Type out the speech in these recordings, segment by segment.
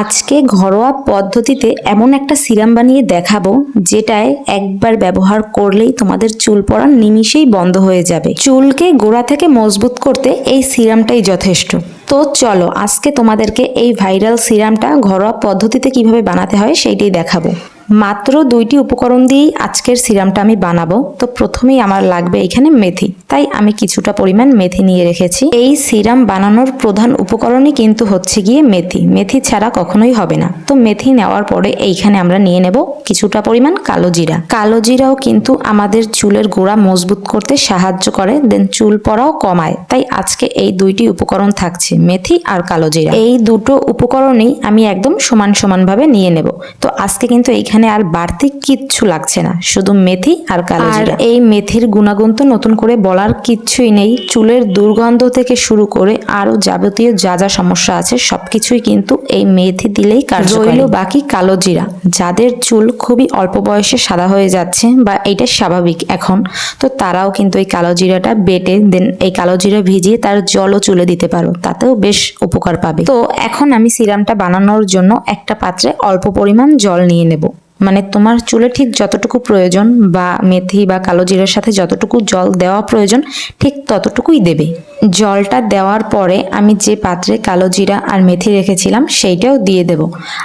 আজকে ঘরোয়া পদ্ধতিতে এমন একটা সিরাম বানিয়ে দেখাবো, যেটায় একবার ব্যবহার করলেই তোমাদের চুল পড়া নিমিষেই বন্ধ হয়ে যাবে। চুলকে গোড়া থেকে মজবুত করতে এই সিরামটাই যথেষ্ট। তো চলো, আজকে তোমাদেরকে এই ভাইরাল সিরামটা ঘরোয়া পদ্ধতিতে কীভাবে বানাতে হয় সেইটাই দেখাবো। মাত্র দুইটি উপকরণ দিয়েই আজকের সিরামটা আমি বানাবো। তো প্রথমেই আমার লাগবে এখানে মেথি। তাই আমি কিছুটা পরিমাণ মেথি নিয়ে রেখেছি। এই সিরাম বানানোর প্রধান উপকরণই কিন্তু হচ্ছে গিয়ে মেথি। মেথি ছাড়া কখনোই হবে না। তো মেথি নেওয়ার পরে এইখানে আমরা নিয়ে নেব কিছুটা পরিমাণ কালো জিরা। কালো জিরাও কিন্তু আমাদের চুলের গোড়া মজবুত করতে সাহায্য করে, দেন চুল পড়াও কমায়। তাই আজকে এই দুইটি উপকরণ থাকছে, মেথি আর কালো জিরা। এই দুটো উপকরণই আমি একদম সমান সমানভাবে নিয়ে নেব। তো আজকে কিন্তু এইখানে আর বাড়তি কিচ্ছু লাগছে না শুধু মেথি আর কালো জিরা। এই মেথির গুণাগুণ তো নতুন করে বলার কিচ্ছুই নেই। চুলের দুর্গন্ধ থেকে শুরু করে আরও যাবতীয় যা যা সমস্যা আছে সবকিছুই কিন্তু এই মেথি দিলেই কার্যকরী। রইল বাকি কালো জিরা। যাদের চুল খুবই অল্প বয়সে সাদা হয়ে যাচ্ছে বা এটা স্বাভাবিক এখন তো তারাও কিন্তু এই কালো জিরাটা বেটে দেন এই কালো জিরা ভিজিয়ে তার জলও চুলে দিতে পারো তাতেও বেশ উপকার পাবে। তো এখন আমি সিরামটা বানানোর জন্য একটা পাত্রে অল্প পরিমাণ জল নিয়ে নেব। মানে তোমার চুলে ঠিক যতটুকু প্রয়োজন বা মেথি বা কালো জিরার সাথে যতটুকু জল দেওয়া প্রয়োজন, ঠিক ততটুকুই দেবে। জলটা দেওয়ার পরে আমি যে পাত্রে কালো জিরা আর মেথি রেখেছিলাম, সেইটাও দিয়ে দেব।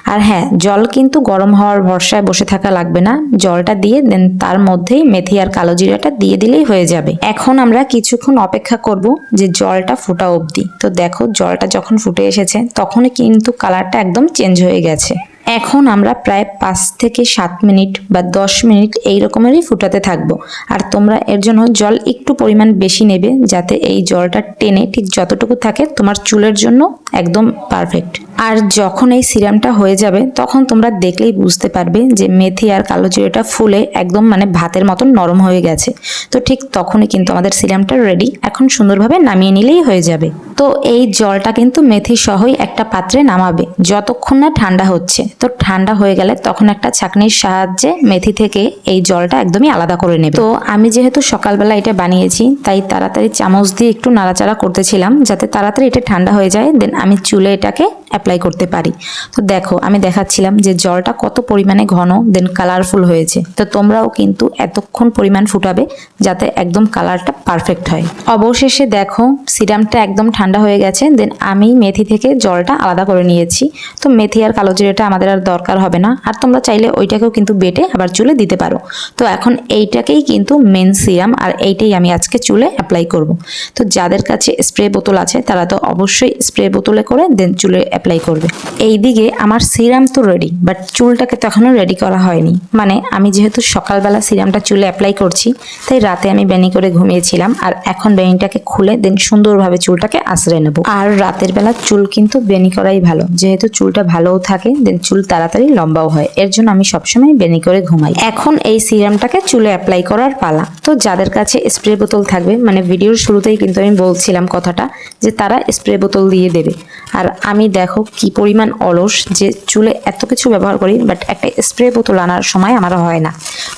আর হ্যাঁ জল কিন্তু গরম হওয়ার ভরসায় বসে থাকা লাগবে না। জলটা দিয়ে দেন, তার মধ্যেই মেথি আর কালো জিরাটা দিয়ে দিলেই হয়ে যাবে। এখন আমরা কিছুক্ষণ অপেক্ষা করব যে জলটা ফোটা অবধি। তো দেখো, জলটা যখন ফুটে এসেছে, তখনই কিন্তু কালারটা একদম চেঞ্জ হয়ে গেছে। এখন আমরা প্রায় পাঁচ থেকে সাত মিনিট বা দশ মিনিট এই রকমেরই ফুটাতে থাকব। আর তোমরা এর জন্য জল একটু পরিমাণ বেশি নেবে, যাতে এই জলটা টেনে ঠিক যতটুকু থাকে তোমার চুলের জন্য একদম পারফেক্ট আর যখন এই সিরামটা হয়ে যাবে, তখন তোমরা দেখলেই বুঝতে পারবে যে মেথি আর কালো জিরাটা ফুলে একদম মানে ভাতের মতন নরম হয়ে গেছে। তো ঠিক তখনই কিন্তু আমাদের সিরামটা রেডি এখন সুন্দরভাবে নামিয়ে নিলেই হয়ে যাবে। তো এই জলটা কিন্তু মেথি সহই একটা পাত্রে নামাবে, যতক্ষণ না ঠান্ডা হচ্ছে। তো ঠান্ডা হয়ে গেলে তখন একটা ছাঁকনির সাহায্যে মেথি থেকে এই জলটা একদমই আলাদা করে নেবে। তো আমি যেহেতু সকালবেলা এটা বানিয়েছি, তাই তাড়াতাড়ি চামচ দিয়ে একটু নাড়াচাড়া করতেছিলাম, যাতে তাড়াতাড়ি এটা ঠান্ডা হয়ে যায়। দেন আমি চুলে এটাকে অ্যাপ্লাই করতে পারি। তো দেখো, আমি দেখাচ্ছিলাম যে জলটা কত পরিমাণে ঘন দেন কালারফুল হয়েছে। তো তোমরাও কিন্তু এতক্ষণ পরিমাণ ফুটাবে যাতে একদম কালারটা পারফেক্ট হয়। অবশেষে দেখো সিরামটা একদম ঠান্ডা হয়ে গেছে দেন আমি মেথি থেকে জলটা আলাদা করে নিয়েছি। তো মেথি আর কালো জিরাটা আমাদের আর দরকার হবে না, আর তোমরা চাইলে ওইটাকেও কিন্তু বেটে আবার চুলে দিতে পারো। তো এখন এইটাকেই কিন্তু মেন সিরাম আর এইটাই আমি আজকে চুলে অ্যাপ্লাই করব। তো যাদের কাছে স্প্রে বোতল আছে, তারা তো অবশ্যই স্প্রে বোতলে করে দেন চুলে অ্যাপ্লাই করবে। এইদিকে আমার সিরাম তো রেডি বাট চুলটাকে তো এখনও রেডি করা হয়নি। মানে আমি যেহেতু সকালবেলা সিরামটা চুলে অ্যাপ্লাই করছি, তাই রাতে আমি বেনি করে ঘুমিয়েছিলাম, আর এখন বেনিটাকে খুলে দেন সুন্দরভাবে চুলটাকে আশ্রয় নেব। আর রাতের বেলা চুল কিন্তু বেনি করাই ভালো। যেহেতু চুলটা ভালোও থাকে দেন চুল তাড়াতাড়ি লম্বাও হয়, এর জন্য আমি সবসময় বেনি করে ঘুমাই। এখন এই সিরামটাকে চুলে অ্যাপ্লাই করার পালা। তো যাদের কাছে স্প্রে বোতল থাকবে মানে ভিডিওর শুরুতেই কিন্তু আমি বলছিলাম কথাটা, যে তারা স্প্রে বোতল দিয়ে দেবে। আর আমি দেখো কি পরিমাণ অলস যে চুলে এত কিছু ব্যবহার করি বাট একটা স্প্রে বোতল আনার সময় আমার হয় না।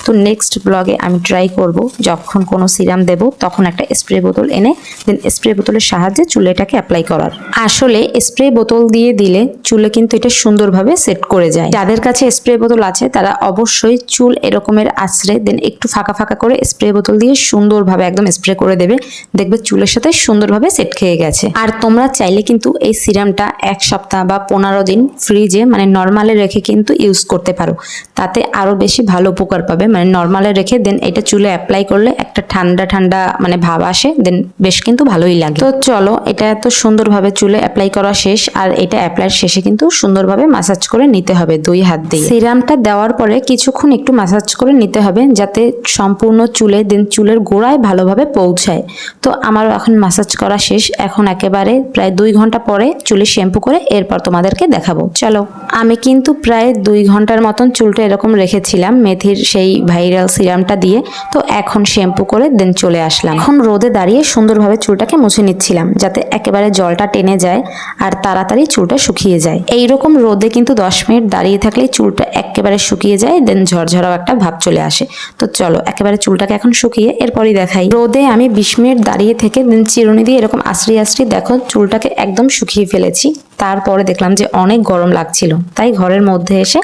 তো নেক্সট ব্লগে আমি ট্রাই করব, যখন কোনো সিরাম দেব, তখন একটা স্প্রে বোতল এনে দেন স্প্রে বোতলের সাহায্যে চুলে এটাকে অ্যাপ্লাই করার। আসলে স্প্রে বোতল দিয়ে দিলে চুলে কিন্তু এটা সুন্দরভাবে সেট করে যায়। যাদের কাছে স্প্রে বোতল আছে, তারা অবশ্যই চুল এরকমের আশ্রে দেন একটু ফাঁকা ফাঁকা করে স্প্রে বোতল দিয়ে সুন্দরভাবে একদম স্প্রে করে দেবে। দেখবে চুলের সাথে সুন্দরভাবে সেট খেয়ে গেছে। আর তোমরা চাইলে কিন্তু এই সিরামটা এক সপ্তাহ বা পনেরো দিন ফ্রিজে মানে নর্মালে রেখে কিন্তু ইউজ করতে পারো। তাতে আরও বেশি ভালো উপকার পাবে। মানে নর্মালে রেখে দেন এটা চুলে অ্যাপ্লাই করলে একটা ঠান্ডা ঠান্ডা মানে ভাব আসে দেন বেশ কিন্তু ভালোই লাগে। তো চলো, এটা এত সুন্দরভাবে চুলে অ্যাপ্লাই করা শেষ, আর এটা অ্যাপ্লাইয়ের শেষে কিন্তু সুন্দরভাবে মাসাজ করে নিতে হবে দুই হাত দিয়ে। সিরামটা দেওয়ার পরে কিছুক্ষণ একটু মাসাজ করে নিতে হবে, যাতে সম্পূর্ণ চুলে দেন চুলের গোড়ায় ভালোভাবে পৌঁছায়। তো আমারও এখন মাসাজ করা শেষ। এখন একেবারে প্রায় দুই ঘণ্টা পরে চুলে শ্যাম্পু করে এরপর তোমাদেরকে দেখাবো। চলো। আমি কিন্তু প্রায় দুই ঘণ্টার মতন চুলটা এরকম রেখেছিলাম, মেথির সেই ভাইরাল সিরামটা দিয়ে। তো এখন শ্যাম্পু করে দেন চলে আসলাম। এখন রোদে দাঁড়িয়ে সুন্দরভাবে চুলটাকে মুছে নিচ্ছিলাম, যাতে একেবারে জলটা টেনে যায় আর তাড়াতাড়ি চুলটা শুকিয়ে যায়। এই রকম রোদে কিন্তু দশ মিনিট দাঁড়িয়ে থাকলেই চুলটা একেবারে শুকিয়ে যায়, দেন ঝরঝরাও একটা ভাব চলে আসে। তো চলো, একেবারে চুলটাকে এখন শুকিয়ে এরপরই দেখাই। রোদে আমি বিশ মিনিট দাঁড়িয়ে থেকে দেন চিরুনি দিয়ে এরকম আশ্রি আশ্রি দেখো, চুলটাকে একদম শুকিয়ে ফেলেছি। তারপরে দেখলাম যে অনেক গরম লাগছিল। তাই ঘরের মধ্যে এসে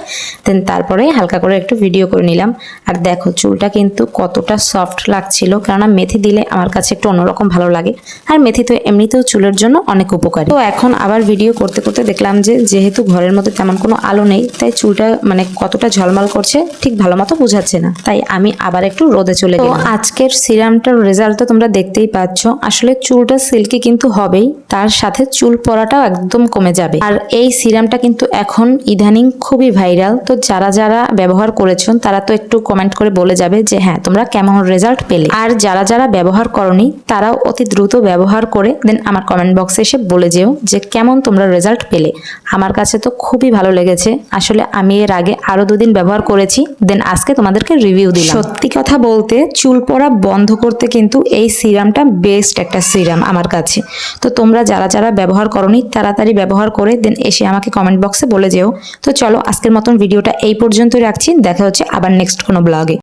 দেন তারপরে হালকা করে একটু ভিডিও করে নিলাম। আর দেখো চুলটা কিন্তু কতটা সফট লাগছিল। কেননা মেথি দিলে আমার কাছে একটু অন্যরকম ভালো লাগে। আর মেথি তো এমনিতেও চুলের জন্য অনেক উপকারী। তো এখন আবার ভিডিও করতে করতে দেখলাম যে যেহেতু ঘরের মধ্যে তেমন কোনো আলো নেই তাই চুলটা মানে কতটা ঝলমল করছে ঠিক ভালো মতো বোঝাচ্ছে না। তাই আমি আবার একটু রোদে চলে গেলাম। তো আজকের সিরামটার রেজাল্ট তো তোমরা দেখতেই পাচ্ছ। আসলে চুলটা সিল্কি কিন্তু হবেই। তার সাথে চুল পড়াটাও একদম কমে যাবে। আর এই সিরামটা কিন্তু এখন ইদানিং খুবই ভাইরাল। তো যারা যারা ব্যবহার করেছেন, তারা তো একটু কমেন্ট করে বলে যাবে যে হ্যাঁ তোমরা কেমন রেজাল্ট পেলে? আর যারা যারা ব্যবহার করনি, তারাও অতি দ্রুত ব্যবহার করে দেন আমার কমেন্ট বক্সে এসে বলে যেও যে, কেমন তোমরা রেজাল্ট পেলে? আমার কাছে তো খুবই ভালো লেগেছে। আসলে আমি এর আগে আরও দুদিন ব্যবহার করেছি দেন আজকে তোমাদেরকে রিভিউ দিলাম। সত্যি কথা বলতে, চুল পড়া বন্ধ করতে কিন্তু এই সিরামটা বেস্ট একটা সিরাম আমার কাছে। তো তোমরা যারা যারা ব্যবহার করনি, তাড়াতাড়ি ব্যবহার করে দেন এসে আমাকে কমেন্ট বক্সে বলে যেও। তো চলো, আজকের মতন ভিডিওটা এই পর্যন্ত রাখছি। দেখা হচ্ছে আবার নেক্সট কোনো ব্লগে